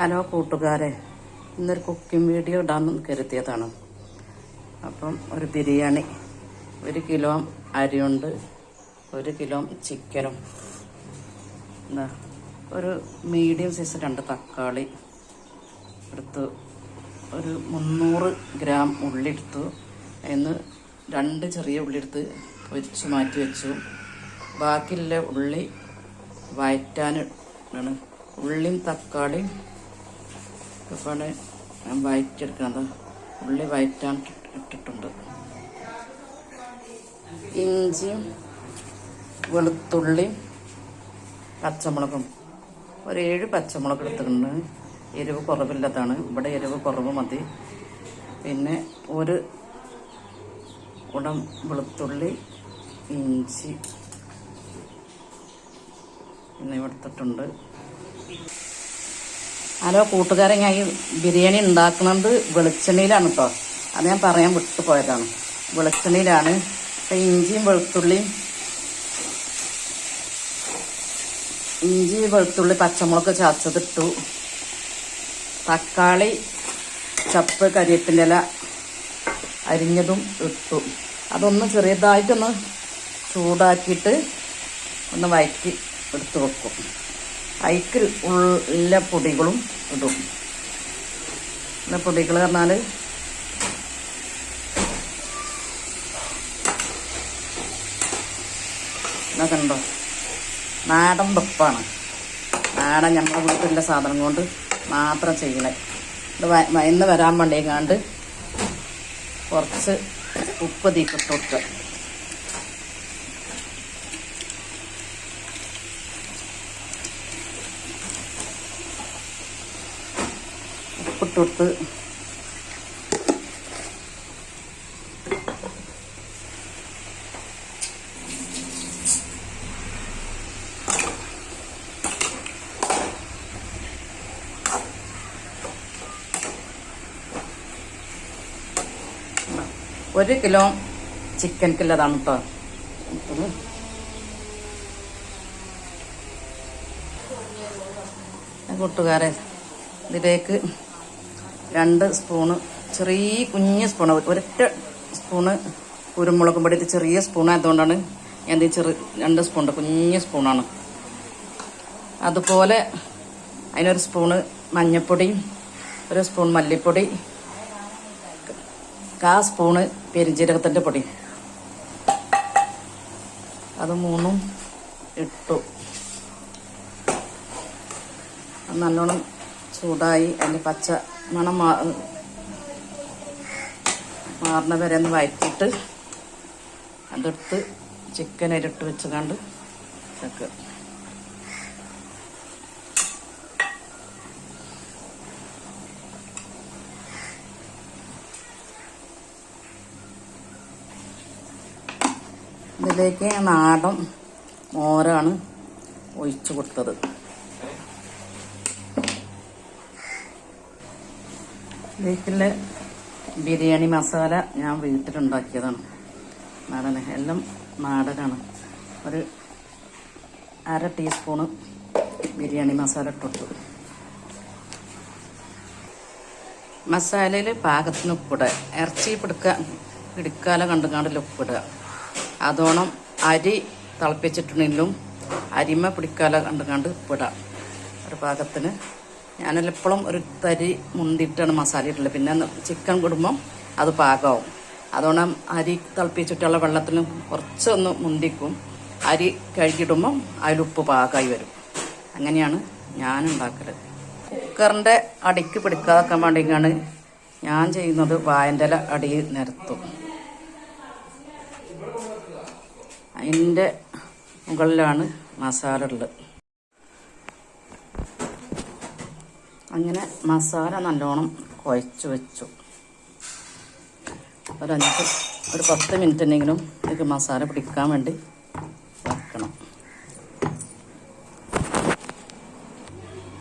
Hello കൂട്ടുകാരെ. ഇന്നൊരു cooking video ഇടാമെന്ന് കരുതിയതാണ്. അപ്പം ഒരു ബിരിയാണി ഒരു കിലോ അരിയുണ്ട് ഒരു കിലോ ചിക്കനും. എന്താ ഒരു മീഡിയം സൈസ് രണ്ട് തക്കാളി എടുത്ത്. ഒരു മുന്നൂറ് ഗ്രാം ഉള്ളി എടുത്തു. എന്ന് രണ്ട് ചെറിയ ഉള്ളി എടുത്ത് പൊരിച്ച് മാറ്റി വെച്ചു. ബാക്കിയുള്ള ഉള്ളി വയറ്റാൻ ഉള്ളിയും തക്കാളിയും ഞാൻ വയറ്റെടുക്കുന്നത് ഉള്ളി വയറ്റാൻ ഇട്ടിട്ടുണ്ട്. ഇഞ്ചിയും വെളുത്തുള്ളിയും പച്ചമുളകും. ഒരു ഏഴ് പച്ചമുളക് എടുത്തിട്ടുണ്ട്. എരിവ് കുറവില്ലാത്തതാണ്. ഇവിടെ എരിവ് കുറവ് മതി. പിന്നെ ഒരു ഉടം വെളുത്തുള്ളി ഇഞ്ചി. എന്നിവ എടുത്തിട്ടുണ്ട് ഹലോ കൂട്ടുകാരെ ഞാൻ ഈ ബിരിയാണി ഉണ്ടാക്കുന്നത് വെളിച്ചെണ്ണയിലാണ് കേട്ടോ അത് ഞാൻ പറയാൻ വിട്ടുപോയതാണ് വെളിച്ചെണ്ണയിലാണ്. അപ്പം ഇഞ്ചിയും വെളുത്തുള്ളിയും ഇഞ്ചി വെളുത്തുള്ളി പച്ചമുളക് ചതച്ചതിട്ടു തക്കാളി ചപ്പ് കരിയേപ്പിന്റെ ഇല അരിഞ്ഞതും ഇട്ടു. അതൊന്ന് ചെറിയതായിട്ടൊന്ന് ചൂടാക്കിയിട്ട് ഒന്ന് വയറ്റി എടുത്ത് വെക്കും. അതിക്ക് ഉള്ള പൊടികളും ഇടും. ഉള്ള പൊടികൾ പറഞ്ഞാൽ ഇതൊക്കെ ഉണ്ടോ? നാടൻ വെപ്പാണ് നാടൻ നമ്മളെ വീട്ടിലെ സാധനം കൊണ്ട് മാത്രം ചെയ്യണേ. ഇത് ഇന്ന് വരാൻ വേണ്ടിയെങ്ങാണ്ട് കുറച്ച് ഉപ്പ് തീക്കിട്ട് കൊടുക്കുക. കൊടുത്ത് ഒരു കിലോ ചിക്കൻക്കുള്ളതാണ് കേട്ടോ ഇത് കൂട്ടുകാരെ ഇതിലേക്ക് രണ്ട് സ്പൂണ് ചെറിയ കുഞ്ഞ് സ്പൂൺ ഒരൊറ്റ സ്പൂണ് കുരുമുളകും പൊടി. ചെറിയ സ്പൂൺ ആയതുകൊണ്ടാണ് ഞാൻ ചെറു രണ്ട് സ്പൂണ്ട് കുഞ്ഞ് സ്പൂണാണ്. അതുപോലെ അതിനൊരു സ്പൂണ് മഞ്ഞൾപ്പൊടി ഒരു സ്പൂൺ മല്ലിപ്പൊടി കാ സ്പൂണ് പെരിഞ്ജീരകത്തിന്റെ പൊടി. അത് മൂന്നും ഇട്ടു. നല്ലോണം ചൂടായി. അതിന്റെ പച്ച മണം മാ മാറുന്ന വരെ ഒന്ന് വഴറ്റിയിട്ട് അതെടുത്ത് ചിക്കൻ ഇരട്ട് വെച്ച് കണ്ട് വെക്കുക ഇതിലേക്ക് നാടൻ മോരാണ് ഒഴിച്ചു കൊടുത്തത്. ഇതിലേക്കുള്ള ബിരിയാണി മസാല ഞാൻ വീട്ടിലുണ്ടാക്കിയതാണ്. നാടന് എല്ലാം നാടനാണ്. ഒരു അര ടീസ്പൂണ് ബിരിയാണി മസാല ഇട്ടിട്ടു മസാലയിൽ പാകത്തിന് ഉപ്പിടുക ഇറച്ചി പിടുക്ക പിടിക്കാല കണ്ടുകാണ്ടിൽ ഉപ്പിടുക അതോണം അരി തിളപ്പിച്ചിട്ടുണ്ടെങ്കിലും അരിമ പിടിക്കാല കണ്ടുകാണ്ട് ഉപ്പിടുക ഒരു പാകത്തിന് ഞാനെപ്പോഴും ഒരു തരി മുണ്ടിട്ടാണ് മസാല ഇട്ടുള്ളത് പിന്നെ ചിക്കൻ കുടുമ്പം അത് പാകമാവും. അതുകൊണ്ട് അരി തിളപ്പിച്ചിട്ടുള്ള വെള്ളത്തിൽ കുറച്ചൊന്ന് മുന്തിക്കും അരി കഴുകിയിടുമ്പം അതിലുപ്പ് പാകമായി വരും. അങ്ങനെയാണ് ഞാൻ ഉണ്ടാക്കൽ കുക്കറിന്റെ അടിക്ക് പിടിക്കാതാക്കാൻ വേണ്ടിയാണ് ഞാൻ ചെയ്യുന്നത് വായന്റെ ഇല അടിയിൽ നിരത്തും. അതിന്റെ മുകളിലാണ് മസാല ഉള്ളത്. അങ്ങനെ മസാല നല്ലോണം കുഴച്ച് വെച്ചു. ഒരു അഞ്ച് ഒരു പത്ത് മിനിറ്റ് എന്തെങ്കിലും ഇത് മസാല പിടിക്കാൻ വേണ്ടി വെക്കണം.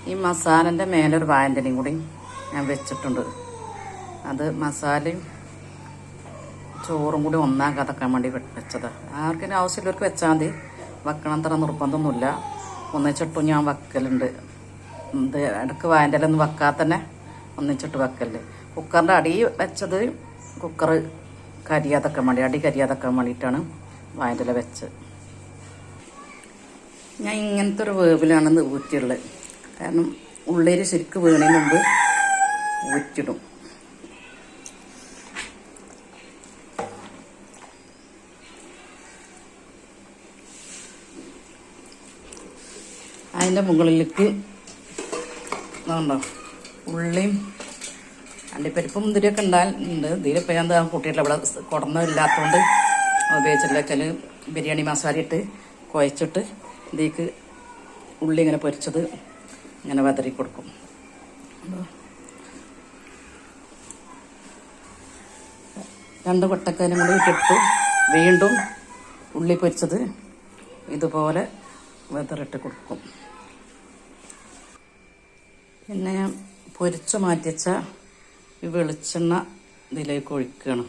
ഈ മസാലന്റെ മേലൊരു ഒരു വായന്റെലയും കൂടി ഞാൻ വെച്ചിട്ടുണ്ട്. അത് മസാലയും ചോറും കൂടി ഒന്നാക്കാതാക്കാൻ വേണ്ടി വെച്ചത്. ആർക്കും ആവശ്യമുള്ളവർക്ക് വെച്ചാൽ മതി. വെക്കണം അത്ര നിർബന്ധമൊന്നുമില്ല. ഒന്നിച്ചിട്ടും ഞാൻ വെക്കലുണ്ട്. ഇത് ഇടയ്ക്ക് വാന്റലൊന്നും വെക്കാതെ തന്നെ ഒന്നിച്ചിട്ട് വെക്കല്ലേ കുക്കറിന്റെ അടി വെച്ചത് കുക്കർ കരിയാതൊക്കെ വേണ്ടി അടി കരിയാതൊക്കെ വേണ്ടിയിട്ടാണ് വായന്റെ വെച്ച് ഞാൻ ഇങ്ങനത്തെ ഒരു വേവിലാണ് ഊറ്റിയുള്ളത്. കാരണം ഉള്ളേര് ശരിക്ക് വീണതിന് മുമ്പ് ഊറ്റിടും. അതിന്റെ മുകളിലേക്ക് ഇതുണ്ടോ ഉള്ളിയും അണ്ടിപ്പരിപ്പും മുന്തിരിയൊക്കെ ഉണ്ട്. ഇതിലിപ്പോൾ ഞാൻ എന്താ കൂട്ടിയിട്ടില്ല. ഇവിടെ കുടന്നില്ലാത്തതുകൊണ്ട് ഉപയോഗിച്ചിട്ടില്ല. വെച്ചാൽ ബിരിയാണി മസാല ഇട്ട് കുഴച്ചിട്ട് ഇതിലേക്ക് ഉള്ളി ഇങ്ങനെ പൊരിച്ചത് ഇങ്ങനെ വതറി കൊടുക്കും. രണ്ട് കൊട്ടക്കാനും കൂടി ഇട്ടിട്ട് വീണ്ടും ഉള്ളി പൊരിച്ചത് ഇതുപോലെ വെതറിട്ട് കൊടുക്കും. പിന്നെ പൊരിച്ച് മാറ്റിച്ച ഈ വെളിച്ചെണ്ണ ഇതിലേക്ക് ഒഴിക്കണം.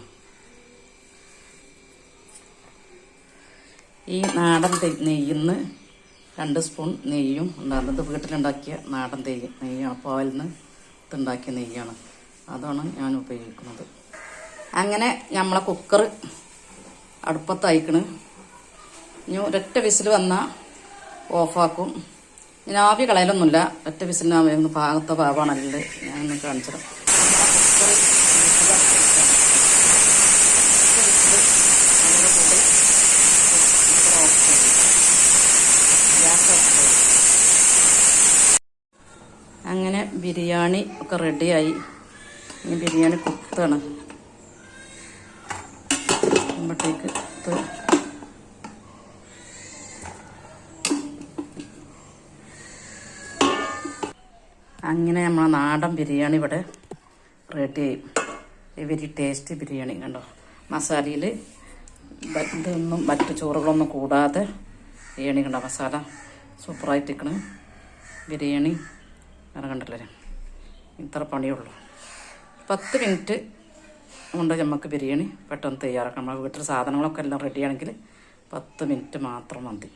ഈ നാടൻ നെയ്യിന്ന് രണ്ട് സ്പൂൺ നെയ്യും ഉണ്ടാകുന്നത് വീട്ടിലുണ്ടാക്കിയ നാടൻ നെയ്യ് നെയ്യാണ് പാലിൽ നിന്ന് ഇതുണ്ടാക്കിയ നെയ്യാണ്. അതാണ് ഞാൻ ഉപയോഗിക്കുന്നത്. അങ്ങനെ നമ്മളെ കുക്കർ അടുപ്പത്തയക്കണ്. ഇനി ഒരൊറ്റ വിസിൽ വന്നാൽ ഓഫാക്കും. ഇനി ആവി കളയലൊന്നുമില്ല. ഒറ്റ വിസിലിനാവി ഒന്ന് പാകത്തെ ഞാൻ ഒന്ന് കാണിച്ചത്. അങ്ങനെ ബിരിയാണി ഒക്കെ റെഡിയായി. ബിരിയാണി കുത്താണ്. ആകുമ്പോഴത്തേക്ക് അങ്ങനെ നമ്മളെ നാടൻ ബിരിയാണി ഇവിടെ റെഡി ചെയ്യും വെരി ടേസ്റ്റ് ബിരിയാണി കണ്ടോ? മസാലയിൽ ഇതൊന്നും മറ്റു ചോറുകളൊന്നും കൂടാതെ ബിരിയാണി കണ്ടോ? മസാല സൂപ്പറായിട്ട് സൂപ്പറായിട്ടിരിക്കണ്. ബിരിയാണി കണ്ടല്ലേ ഇത്ര പണിയുള്ളൂ. പത്ത് മിനിറ്റ് കൊണ്ട് നമുക്ക് ബിരിയാണി പെട്ടെന്ന് തയ്യാറാക്കാം. നമ്മുടെ വീട്ടിൽ സാധനങ്ങളൊക്കെ എല്ലാം റെഡിയാണെങ്കിൽ പത്ത് മിനിറ്റ് മാത്രം മതി.